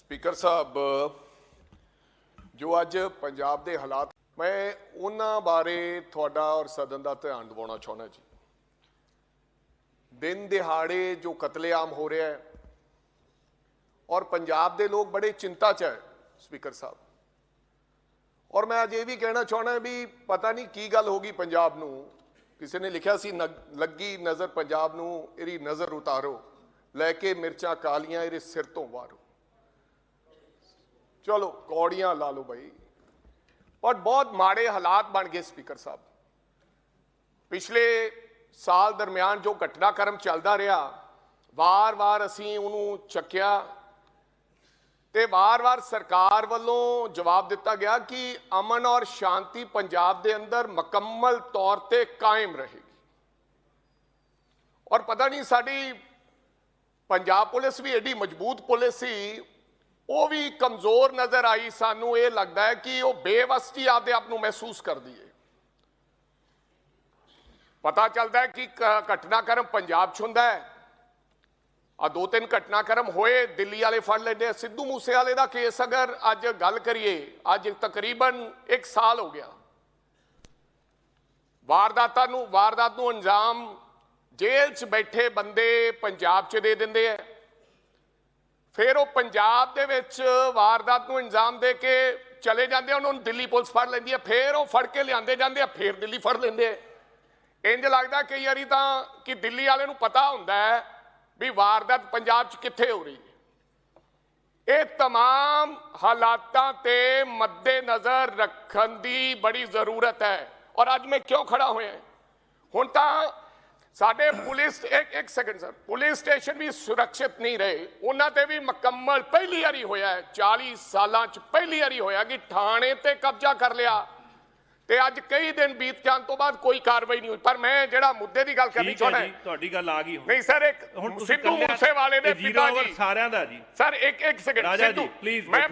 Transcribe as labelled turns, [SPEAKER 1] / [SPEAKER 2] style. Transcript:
[SPEAKER 1] Speaker ਸਾਹਿਬ, ਜੋ ਅੱਜ ਪੰਜਾਬ ਦੇ ਹਾਲਾਤ, ਮੈਂ ਉਹਨਾਂ ਬਾਰੇ ਤੁਹਾਡਾ ਔਰ ਸਦਨ ਦਾ ਧਿਆਨ ਦਿਵਾਉਣਾ ਚਾਹੁੰਦਾ ਜੀ। ਦਿਨ ਦਿਹਾੜੇ ਜੋ ਕਤਲੇਆਮ ਹੋ ਰਿਹਾ ਹੈ, ਔਰ ਪੰਜਾਬ ਦੇ ਲੋਕ ਬੜੇ ਚਿੰਤਾ 'ਚ ਹੈ, ਸਪੀਕਰ ਸਾਹਿਬ। ਔਰ ਮੈਂ ਅੱਜ ਇਹ ਵੀ ਕਹਿਣਾ ਚਾਹੁੰਦਾ ਵੀ ਪਤਾ ਨਹੀਂ ਕੀ ਗੱਲ ਹੋ ਗਈ ਪੰਜਾਬ ਨੂੰ। ਕਿਸੇ ਨੇ ਲਿਖਿਆ ਸੀ, ਨਗ- ਲੱਗੀ ਨਜ਼ਰ ਪੰਜਾਬ ਨੂੰ, ਇਹਦੀ ਨਜ਼ਰ ਉਤਾਰੋ, ਲੈ ਕੇ ਮਿਰਚਾਂ ਕਾਲੀਆਂ, ਇਹਦੇ ਸਿਰ ਤੋਂ ਵਾਰੋ। ਚਲੋ, ਕੌੜੀਆਂ ਲਾ ਲਓ ਭਾਈ ਪਰ ਬਹੁਤ ਮਾੜੇ ਹਾਲਾਤ ਬਣ ਗਏ ਸਪੀਕਰ ਸਾਹਿਬ। ਪਿਛਲੇ ਸਾਲ ਦਰਮਿਆਨ ਜੋ ਘਟਨਾਕ੍ਰਮ ਚੱਲਦਾ ਰਿਹਾ, ਵਾਰ-ਵਾਰ ਅਸੀਂ ਉਹਨੂੰ ਚੱਕਿਆ ਤੇ ਵਾਰ-ਵਾਰ ਸਰਕਾਰ ਵੱਲੋਂ ਜਵਾਬ ਦਿੱਤਾ ਗਿਆ ਕਿ ਅਮਨ ਔਰ ਸ਼ਾਂਤੀ ਪੰਜਾਬ ਦੇ ਅੰਦਰ ਮੁਕੰਮਲ ਤੌਰ ਤੇ ਕਾਇਮ ਰਹੇਗੀ। ਔਰ ਪਤਾ ਨਹੀਂ ਸਾਡੀ ਪੰਜਾਬ ਪੁਲਿਸ ਵੀ ਐਡੀ ਮਜ਼ਬੂਤ ਪੁਲਿਸ ਸੀ ਉਹ ਵੀ ਕਮਜ਼ੋਰ ਨਜ਼ਰ ਆਈ, ਸਾਨੂੰ ਇਹ ਲੱਗਦਾ ਹੈ ਕਿ ਉਹ ਬੇਵਸਤੀ ਆਪਦੇ ਆਪ ਨੂੰ ਮਹਿਸੂਸ ਕਰਦੀ ਹੈ ਪਤਾ ਚੱਲਦਾ ਹੈ ਕਿ ਘਟਨਾਕ੍ਰਮ ਪੰਜਾਬ 'ਚ ਹੁੰਦਾ ਹੈ। ਆ ਦੋ ਤਿੰਨ ਘਟਨਾਕ੍ਰਮ ਹੋਏ, ਦਿੱਲੀ ਵਾਲੇ ਫੜ ਲੈਂਦੇ ਆ। ਸਿੱਧੂ ਮੂਸੇਵਾਲੇ ਦਾ ਕੇਸ ਅਗਰ ਅੱਜ ਗੱਲ ਕਰੀਏ, ਅੱਜ ਤਕਰੀਬਨ 1 ਸਾਲ ਹੋ ਗਿਆ। ਵਾਰਦਾਤਾਂ ਨੂੰ, ਵਾਰਦਾਤ ਨੂੰ ਅੰਜਾਮ ਜੇਲ੍ਹ 'ਚ ਬੈਠੇ ਬੰਦੇ ਪੰਜਾਬ 'ਚ ਦੇ ਦਿੰਦੇ ਆ। ਫਿਰ ਉਹ ਪੰਜਾਬ ਦੇ ਵਿੱਚ ਵਾਰਦਾਤ ਨੂੰ ਅੰਜਾਮ ਦੇ ਕੇ ਚਲੇ ਜਾਂਦੇ ਆ ਉਹਨਾਂ ਨੂੰ ਦਿੱਲੀ ਪੁਲਿਸ ਫੜ ਲੈਂਦੀ ਹੈ ਫਿਰ ਉਹ ਫੜ ਕੇ ਲਿਆਂਦੇ ਜਾਂਦੇ ਆ ਫਿਰ ਦਿੱਲੀ ਫੜ ਲੈਂਦੇ ਆ ਇੰਜ ਲੱਗਦਾ ਕਈ ਵਾਰੀ ਤਾਂ ਕਿ ਦਿੱਲੀ ਵਾਲੇ ਨੂੰ ਪਤਾ ਹੁੰਦਾ ਹੈ ਵੀ ਵਾਰਦਾਤ ਪੰਜਾਬ 'ਚ ਕਿੱਥੇ ਹੋ ਰਹੀ ਹੈ ਇਹ तमाम ਹਾਲਾਤਾਂ ਤੇ ਮੱਦੇ ਨਜ਼ਰ ਰੱਖਣ ਦੀ ਬੜੀ ਜ਼ਰੂਰਤ ਹੈ ਔਰ ਅੱਜ ਮੈਂ ਕਿਉਂ ਖੜਾ ਹੋਇਆ ਹੁਣ ਤਾਂ ਸਾਡੇ ਪੁਲਿਸ ਇੱਕ ਇੱਕ ਸੈਕਿੰਡ ਸਰ ਪੁਲਿਸ ਸਟੇਸ਼ਨ ਵੀ ਸੁਰੱਖਿਅਤ ਨਹੀਂ ਰਹੇ। ਉਹਨਾਂ ਤੇ ਵੀ ਮੁਕੰਮਲ ਪਹਿਲੀ ਵਾਰੀ ਹੋਇਆ ਹੈ। 40 ਸਾਲਾਂ 'ਚ ਪਹਿਲੀ ਵਾਰੀ ਹੋਇਆ ਕਿ ਥਾਣੇ ਤੇ ਕਬਜ਼ਾ ਕਰ ਲਿਆ। ਤੇ ਅੱਜ ਕਈ ਦਿਨ ਬੀਤ ਜਾਣ ਤੋਂ ਬਾਅਦ ਕੋਈ ਕਾਰਵਾਈ ਨਹੀਂ ਹੋਈ। ਪਰ ਮੈਂ ਜਿਹੜਾ ਮੁੱਦੇ ਦੀ ਗੱਲ ਕਰਨੀ
[SPEAKER 2] ਠੀਕ ਹੈ ਤੁਹਾਡੀ ਗੱਲ ਆ ਗਈ ਹੁਣ।
[SPEAKER 1] ਨਹੀਂ ਸਰ ਇੱਕ
[SPEAKER 2] ਹੁਣ
[SPEAKER 1] ਸਿੱਧੂ ਮੂਸੇ ਵਾਲੇ ਦੇ ਪਿਤਾ ਜੀ।
[SPEAKER 2] ਸਾਰਿਆਂ ਦਾ ਜੀ।
[SPEAKER 1] ਸਰ ਇੱਕ ਇੱਕ ਸੈਕਿੰਡ ਸਿੱਧੂ ਮੈਂ